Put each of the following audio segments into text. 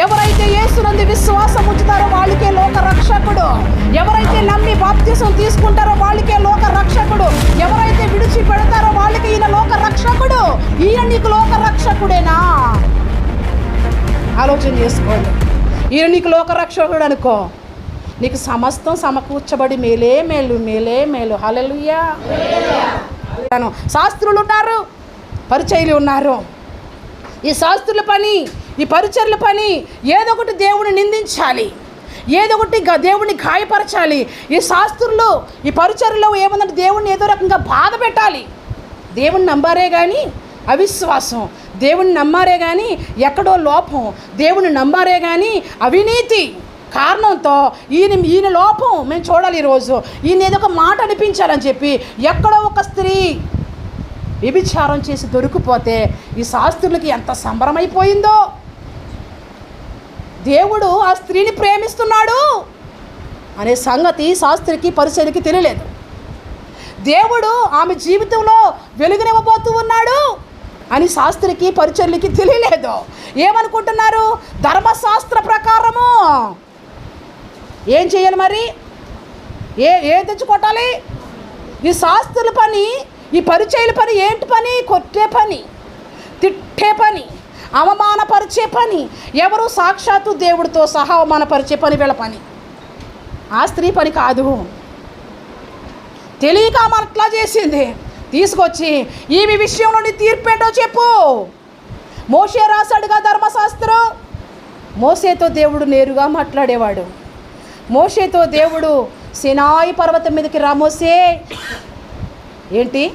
ఎవరైతే యేసునందు విశ్వాసం ఉంచుతారో వాళ్ళకే లోక రక్షకుడు ఎవరైతే నమ్మి బాప్తిసం తీసుకుంటారో వాళ్ళకే లోక రక్షకుడు ఎవరైతే విడిచి పెడతారో వాళ్ళకి ఈయన లోక రక్షకుడు ఈయన నీకు లోక రక్షకుడేనా ఆలోచన చేసుకోండి. ఈయన నీకు లోక రక్షకుడు అనుకో. నీకు సమస్తం సమకూర్చబడి మేలే మేలు మేలే మేలు. హలలుయా శాస్త్రులు ఉన్నారు పరిచయలు ఉన్నారు. ఈ శాస్త్రుల పని ఈ పరిచర్ల పని ఏదో ఒకటి దేవుని నిందించాలి. ఏదో ఒకటి గ- దేవుని గాయపరచాలి. ఈ శాస్త్రులు ఈ పరిచర్లో ఏమందంటే దేవుణ్ణి ఏదో రకంగా బాధ పెట్టాలి. దేవుణ్ణి నమ్మారే కానీ అవిశ్వాసం. దేవుణ్ణి నమ్మారే కానీ ఎక్కడో లోపం. దేవుని నమ్మారే కానీ అవినీతి కారణంతో ఈయన ఈయన లోపం మేము చూడాలి ఈరోజు. ఈయన ఏదో ఒక మాట అనిపించాలని చెప్పి ఎక్కడో ఒక స్త్రీ వ్యభిచారం చేసి దొరికిపోతే ఈ శాస్త్రులకి ఎంత సంబరమైపోయిందో. దేవుడు ఆ స్త్రీని ప్రేమిస్తున్నాడు అనే సంగతి శాస్త్రికి పరిచయకి తెలియలేదు. దేవుడు ఆమె జీవితంలో వెలుగునివ్వబోతూ ఉన్నాడు అని శాస్త్రికి పరిచర్లకి తెలియలేదు. ఏమనుకుంటున్నారు? ధర్మశాస్త్ర ప్రకారము. ఏం చేయాలి మరి? ఏ ఏం తెచ్చుకోటాలి ఈ శాస్త్రుల పని ఈ పరిచయల పని ఏంటి పని? కొట్టే పని తిట్టే పని. అవమానపరిచే పని. ఎవరు సాక్షాత్తు దేవుడితో సహా అవమానపరిచే పని వీళ్ళ పని? ఆ స్త్రీ పని కాదు. తెలియక ఆమె అట్లా చేసింది. తీసుకొచ్చి ఈమె విషయంలో నీ తీర్పేంటో చెప్పు. మోషే రాశాడుగా ధర్మశాస్త్రం. మోసేతో దేవుడు నేరుగా మాట్లాడేవాడు. మోషేతో దేవుడు సినాయి పర్వతం మీదకి రామోసే ఏంటి?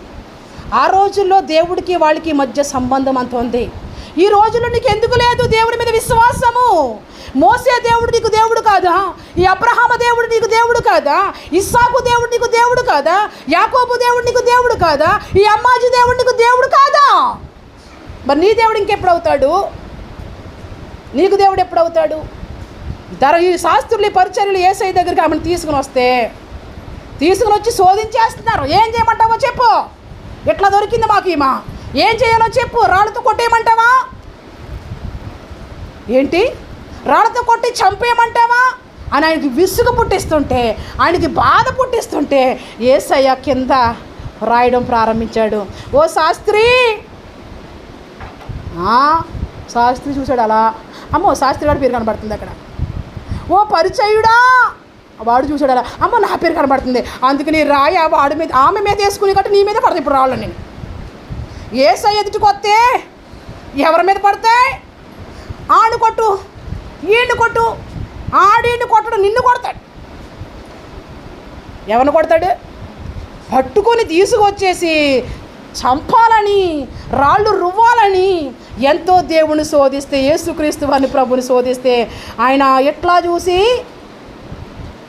ఆ రోజుల్లో దేవుడికి వాళ్ళకి మధ్య సంబంధం అంత ఉంది. ఈ రోజుల్లో నీకు ఎందుకు లేదు దేవుడి మీద విశ్వాసము? మోసే దేవుడు నీకు దేవుడు కాదా? ఈ అబ్రహామ దేవుడు నీకు దేవుడు కాదా? ఇస్సాకు దేవుడు నీకు దేవుడు కాదా? యాకోబు దేవుడు నీకు దేవుడు కాదా? ఈ అమ్మాజీ దేవుడు నీకు దేవుడు కాదా? మరి నీ దేవుడు ఇంకెప్పుడు అవుతాడు? నీకు దేవుడు ఎప్పుడు అవుతాడు? ధర ఈ శాస్త్రులు ఈ పరిచర్యలు ఏసై దగ్గరికి ఆమెను తీసుకుని వస్తే తీసుకుని వచ్చి శోధించేస్తున్నారు. ఏం చేయమంటావో చెప్పు. ఎట్లా దొరికింది మాకు ఈమా? ఏం చేయాలో చెప్పు రాళ్ళతో కొట్టేయమంటావా? ఏంటి? రాళ్ళతో కొట్టి చంపేయమంటావా? అని ఆయనకి విసుగు పుట్టిస్తుంటే ఆయనకి బాధ పుట్టిస్తుంటే ఏసయ్య కింద రాయడం ప్రారంభించాడు. ఓ శాస్త్రి! ఆ, శాస్త్రి చూశాడు అలా. అమ్మో శాస్త్రి వాడి పేరు కనబడుతుంది అక్కడ. ఓ పరిచయుడా! వాడు చూశాడు అలా. అమ్మ నా పేరు కనబడుతుంది. అందుకని రాయ వాడి మీద ఆమె మీద వేసుకుని కాబట్టి నీ మీద పడతాయి ఇప్పుడు రావాలని నేను. ఏ సై ఎదుటికొస్తే ఎవరి మీద పడతాయి? ఆడు కొట్టు ఈయన్ని కొట్టు ఆడీని కొట్టడు నిన్ను కొడతాడు. ఎవరిని కొడతాడు? పట్టుకొని తీసుకొచ్చేసి చంపాలని రాళ్ళు రువ్వాలని ఎంతో దేవుని శోధిస్తే యేసుక్రీస్తు వారిని ప్రభుని శోధిస్తే ఆయన ఎట్లా చూసి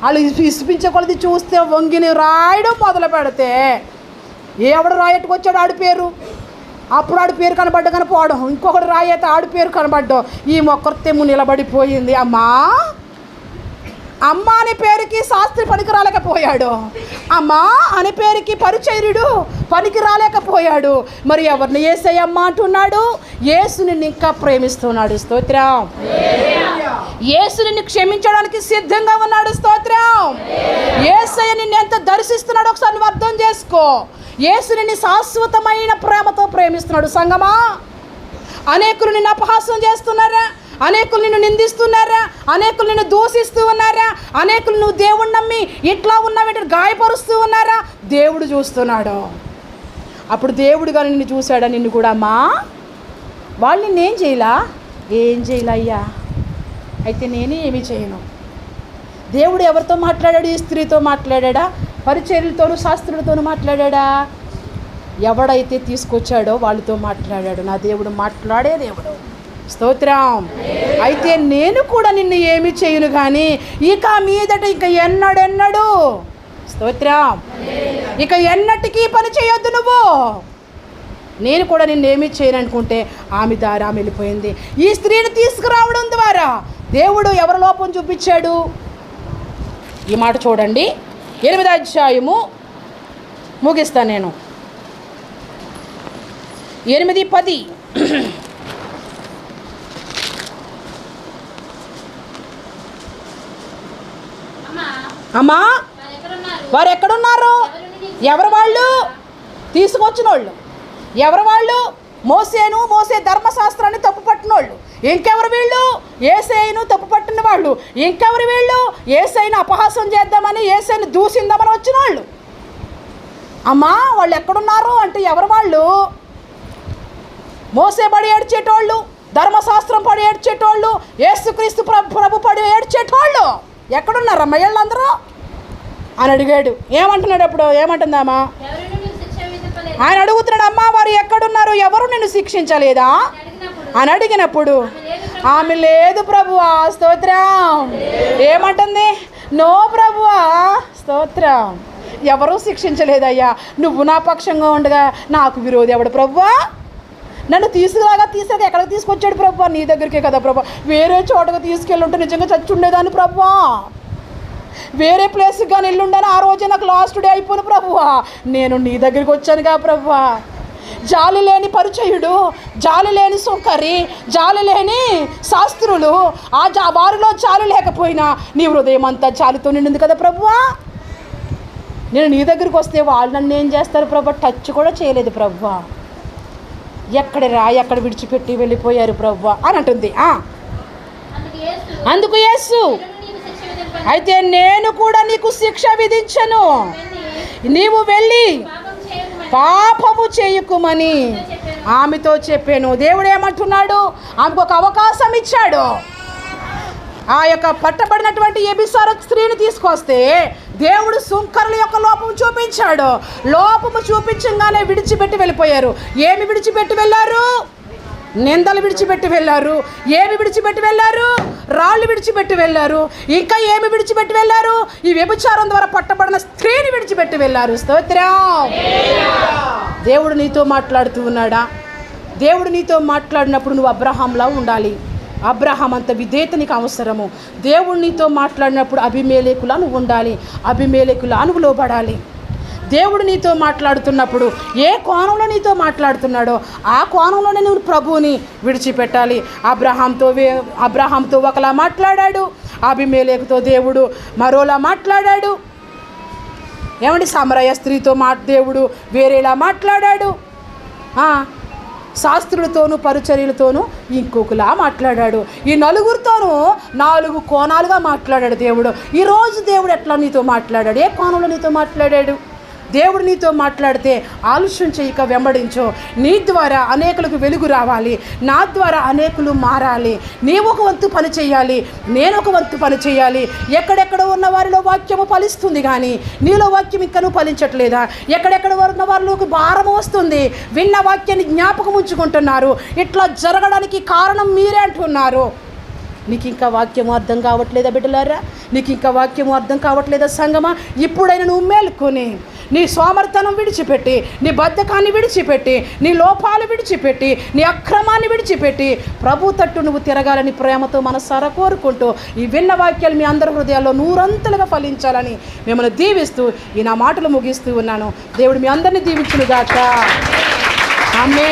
వాళ్ళు ఇసిపించే కొలది చూస్తే వంగిని రాయడం మొదలు పెడితే ఎవడు రాయట్టుకొచ్చాడు ఆడి పేరు? అప్పుడు ఆడి పేరు కనబడ్డ కనపోవడం ఇంకొకటి రాయతే ఆడి పేరు కనబడ్డం. ఈ మొక్కర్తెమ్ము నిలబడిపోయింది. అమ్మా! అమ్మ అనే పేరుకి శాస్త్రి పనికి రాలేకపోయాడు అమ్మా అనే పేరుకి పరిచర్యుడు పనికి రాలేకపోయాడు మరి ఎవరిని ఏసయ్యమ్మ అంటున్నాడు? యేసు నిన్ను ఇంకా ప్రేమిస్తున్నాడు. స్తోత్రం. యేసు నిన్ను క్షమించడానికి సిద్ధంగా ఉన్నాడు. స్తోత్రం. ఏసయ్య నిన్ను ఎంత దర్శిస్తున్నాడు ఒకసారి నువ్వు అర్థం చేసుకో. యేసుని శాశ్వతమైన ప్రేమతో ప్రేమిస్తున్నాడు సంగమా? అనేకులు నిన్ను అపహాసం చేస్తున్నారా? అనేకులు నిన్ను నిందిస్తున్నారా? అనేకులు నిన్ను దూషిస్తూ ఉన్నారా? అనేకులు నువ్వు దేవుణ్ణి నమ్మి ఇట్లా ఉన్నావేంటి గాయపరుస్తూ ఉన్నారా? దేవుడు చూస్తున్నాడు. అప్పుడు దేవుడుగా నిన్ను చూశాడా? నిన్ను కూడా అమ్మా. వాళ్ళు నిన్నేం చేయలా? ఏం చేయలే అయ్యా అయితే నేనే ఏమీ చేయను. దేవుడు ఎవరితో మాట్లాడాడు? ఈ స్త్రీతో మాట్లాడా పరిచర్యలతోనూ శాస్త్రులతోనూ మాట్లాడా ఎవడైతే తీసుకొచ్చాడో వాళ్ళతో మాట్లాడాడు. నా దేవుడు మాట్లాడే దేవుడు. స్తోత్రం. అయితే నేను కూడా నిన్ను ఏమి చేయను కానీ ఇక మీదట ఇక ఎన్నడెన్నడు. స్తోత్రం. ఇక ఎన్నటికీ పని చేయొద్దు నువ్వు. నేను కూడా నిన్ను ఏమి చేయను అనుకుంటే ఆమె దారి ఆమె వెళ్ళిపోయింది. ఈ స్త్రీని తీసుకురావడం ద్వారా దేవుడు ఎవరి లోపం చూపించాడు? ఈ మాట చూడండి. ఎనిమిది అధ్యాయము ముగిస్తాను నేను. ఎనిమిది పది. అమ్మా వారు ఎక్కడున్నారు? ఎవరు వాళ్ళు? తీసుకొచ్చిన వాళ్ళు. ఎవరు వాళ్ళు? మోసేను మోసే ధర్మశాస్త్రాన్ని తప్పు వాళ్ళు ఇంకెవరు వీళ్ళు? ఏసైను తప్పు పట్టిన వాళ్ళు. ఇంకెవరు వీళ్ళు? ఏసైను అపహాసం చేద్దామని ఏసైను దూసిందామని వచ్చిన వాళ్ళు అమ్మా వాళ్ళు ఎక్కడున్నారు అంటే ఎవరు వాళ్ళు? మోసే పడి ఏడ్చేటోళ్ళు ధర్మశాస్త్రం పడి ఏడ్చేటోళ్ళు ఏసుక్రీస్తు ప్రభు ప్రభు పడి ఏడ్చేటోళ్ళు. ఎక్కడున్నారమ్మా వీళ్ళందరూ? అని అడిగాడు. ఏమంటున్నాడు అప్పుడు? ఏమంటుందామా ఎవరు నీకు శిక్ష విధింపలేదు ఆయన అడుగుతున్నాడు అమ్మా వారు ఎక్కడున్నారు? ఎవరు నిన్ను శిక్షించలేదా? అని అడిగినప్పుడు ఆమె లేదు ప్రభువా స్తోత్రం. ఏమంటుంది? నో ప్రభువా స్తోత్రం. ఎవరూ శిక్షించలేదయ్యా నువ్వు నా పక్షంగా ఉండగా నాకు విరోధి ఎవడు ప్రభువా? నన్ను తీసుకురాగా తీసుకురాగా ఎక్కడికి తీసుకొచ్చాడు ప్రభు నీ దగ్గరికే కదా ప్రభు వేరే చోటకు తీసుకెళ్ళుంటే నిజంగా చచ్చి ఉండేదాన్ని ప్రభువా? వేరే ప్లేస్కి కానీ ఎల్లుండని ఆ రోజే నాకు లాస్ట్ డే అయిపోను ప్రభువా. నేను నీ దగ్గరికి వచ్చానుగా ప్రభువా. జాలి లేని పరిచయుడు జాలి లేని సుంకరి జాలి లేని శాస్త్రులు ఆ జా వారిలో చాలు లేకపోయినా నీ హృదయం అంతా చాలుతో నిండింది కదా ప్రభువా. నేను నీ దగ్గరికి వస్తే వాళ్ళు నన్ను ఏం చేస్తారు ప్రభు? టచ్ కూడా చేయలేదు ప్రభువా. ఎక్కడ రా ఎక్కడ విడిచిపెట్టి వెళ్ళిపోయారు ప్రభువా అని అంటుంది. అందుకు యేసు. అయితే నేను కూడా నీకు శిక్ష విధించను. నీవు వెళ్ళి పాపం పాపము చేయకుమని ఆమెతో చెప్పాను. దేవుడు ఏమంటున్నాడు? ఆమెకు ఒక అవకాశం ఇచ్చాడు. ఆ యొక్క పట్టబడినటువంటి ఎబిసార స్త్రీని తీసుకొస్తే దేవుడు సుంకరుల యొక్క లోపం చూపించాడు. లోపము చూపించగానే విడిచిపెట్టి వెళ్ళిపోయారు. ఏమి విడిచిపెట్టి వెళ్ళారు? నిందలు విడిచిపెట్టి వెళ్ళారు. ఏమి విడిచిపెట్టి వెళ్ళారు? రాళ్ళు విడిచిపెట్టి వెళ్ళారు. ఇంకా ఏమి విడిచిపెట్టి వెళ్ళారు? ఈ వ్యభిచారం ద్వారా పట్టబడిన స్త్రీని విడిచిపెట్టి వెళ్ళారు. స్తోత్రం. దేవుడు నీతో మాట్లాడుతూ ఉన్నాడా? దేవుడు నీతో మాట్లాడినప్పుడు నువ్వు అబ్రహాంలా ఉండాలి. అబ్రహాం అంత విధేయత నీకు అవసరము. దేవుడు నీతో మాట్లాడినప్పుడు అభిమేలేకులా నువ్వు ఉండాలి. అభిమేలేకులా నువ్వు లోబడాలి. దేవుడు నీతో మాట్లాడుతున్నప్పుడు ఏ కోణంలో నీతో మాట్లాడుతున్నాడో ఆ కోణంలోనే నువ్వు ప్రభువుని విడిచిపెట్టాలి. అబ్రహాంతో వే అబ్రహాంతో ఒకలా మాట్లాడాడు. అభిమేలేకుతో దేవుడు మరోలా మాట్లాడాడు. ఏమండి సమరయ స్త్రీతో మా దేవుడు వేరేలా మాట్లాడాడు? శాస్త్రులతోనూ పరిచర్యలతోనూ ఇంకొకలా మాట్లాడాడు. ఈ నలుగురితోనూ నాలుగు కోణాలుగా మాట్లాడాడు దేవుడు. ఈరోజు దేవుడు ఎట్లా నీతో మాట్లాడాడు? ఏ కోణంలో నీతో మాట్లాడాడు? దేవుడు నీతో మాట్లాడితే ఆలస్యం చేయక వెంబడించు. నీ ద్వారా అనేకులకు వెలుగు రావాలి. నా ద్వారా అనేకులు మారాలి. నీవు ఒక వంతు పని చేయాలి. నేను ఒక వంతు పని చేయాలి. ఎక్కడెక్కడ ఉన్న వారిలో వాక్యము ఫలిస్తుంది కానీ నీలో వాక్యం ఇంకనూ ఫలించట్లేదా? ఎక్కడెక్కడ ఉన్న వారిలోకి భారం వస్తుంది? విన్న వాక్యాన్ని జ్ఞాపకం ఉంచుకుంటున్నారు. ఇట్లా జరగడానికి కారణం మీరే అంటున్నారు. నీకు ఇంకా వాక్యం అర్థం కావట్లేదా బిడ్డలారా? నీకు ఇంకా వాక్యం అర్థం కావట్లేదా సంగమా? ఇప్పుడైనా నువ్వు మేల్కొని నీ సోమర్థనం విడిచిపెట్టి నీ బద్ధకాన్ని విడిచిపెట్టి నీ లోపాలు విడిచిపెట్టి నీ అక్రమాన్ని విడిచిపెట్టి ప్రభు తట్టు నువ్వు తిరగాలని ప్రేమతో మనసారా కోరుకుంటూ ఈ విన్న వాక్యాలు మీ అందరి హృదయాల్లో నూరంతలుగా ఫలించాలని మిమ్మల్ని దీవిస్తూ ఈ నా మాటలు ముగిస్తూ ఉన్నాను. దేవుడు మీ అందరినీ దీవించునుగాక. ఆమె